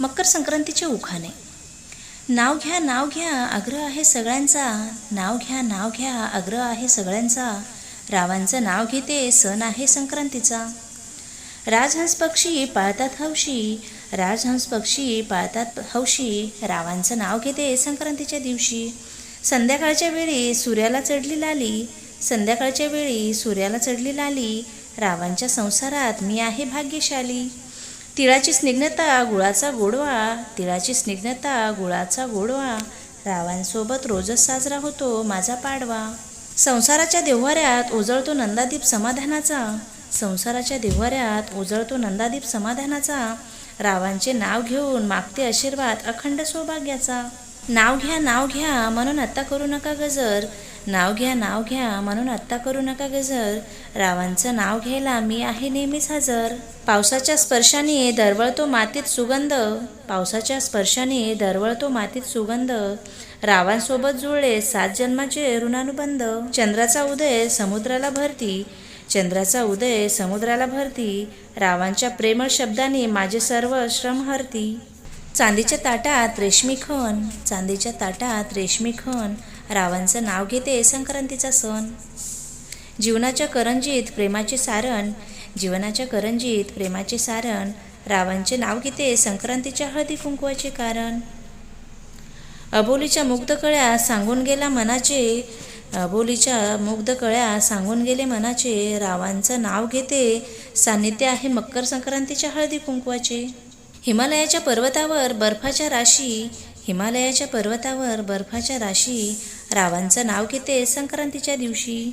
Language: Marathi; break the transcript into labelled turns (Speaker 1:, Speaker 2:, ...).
Speaker 1: मकर संक्रांतीचे उखाणे. नाव घ्या नाव घ्या आग्रह आहे सगळ्यांचा. नाव घ्या नाव घ्या आग्रह आहे सगळ्यांचा. रावांचं नाव घेते सण आहे संक्रांतीचा. राजहंस पक्षी पाळतात हौशी. राजहंस पक्षी पाळतात हौशी. रावांचं नाव घेते संक्रांतीच्या दिवशी. संध्याकाळच्या वेळी सूर्याला चढली लाली. संध्याकाळच्या वेळी सूर्याला चढली लाली. रावांच्या संसारात मी आहे भाग्यशाली. तिळाची स्निग्धता गुळाचा गोडवा. तिळाची स्निग्धता गुळाचा गोडवा. रावांसोबत रोजच साजरा होतो माझा पाडवा. संसाराच्या देव्हाऱ्यात उजळतो नंदादीप समाधानाचा. संसाराच्या देव्हाऱ्यात उजळतो नंदादीप समाधानाचा. रावांचे नाव घेऊन मागते आशीर्वाद अखंड सौभाग्याचा. नाव घ्या नाव घ्या म्हणून आत्ता करू नका गजर. नाव घ्या नाव घ्या म्हणून आत्ता करू नका गजर. रावांचं नाव घ्यायला मी आहे नेहमीच हजर. पावसाच्या स्पर्शाने दरवळतो मातीत सुगंध. पावसाच्या स्पर्शाने दरवळतो मातीत सुगंध. रावांसोबत जुळले सात जन्माचे ऋणानुबंध. चंद्राचा उदय समुद्राला भरती. चंद्राचा उदय समुद्राला भरती. रावांच्या प्रेमळ शब्दाने माझे सर्व श्रम हरती. चांदीच्या ताटात रेशमी खण चांदीच्या ताटात रेशमी खण. रावांचं नाव घेते संक्रांतीचा सण. जीवनाच्या करंजीत प्रेमाचे सारण जीवनाच्या करंजीत प्रेमाचे सारण. रावांचे नाव घेते संक्रांतीच्या हळदी कुंकवाचे कारण. अबोलीच्या मुग्ध कळ्या सांगून गेला मनाचे. अबोलीच्या मुग्ध कळ्या सांगून गेले मनाचे. रावांचं नाव घेते सान्निध्य आहे मकर संक्रांतीच्या हळदी कुंकवाचे. हिमालयाच्या पर्वतावर बर्फाच्या राशी हिमालयाच्या पर्वतावर बर्फाच्या राशी. रावांचं नाव घेते संक्रांतीच्या दिवशी.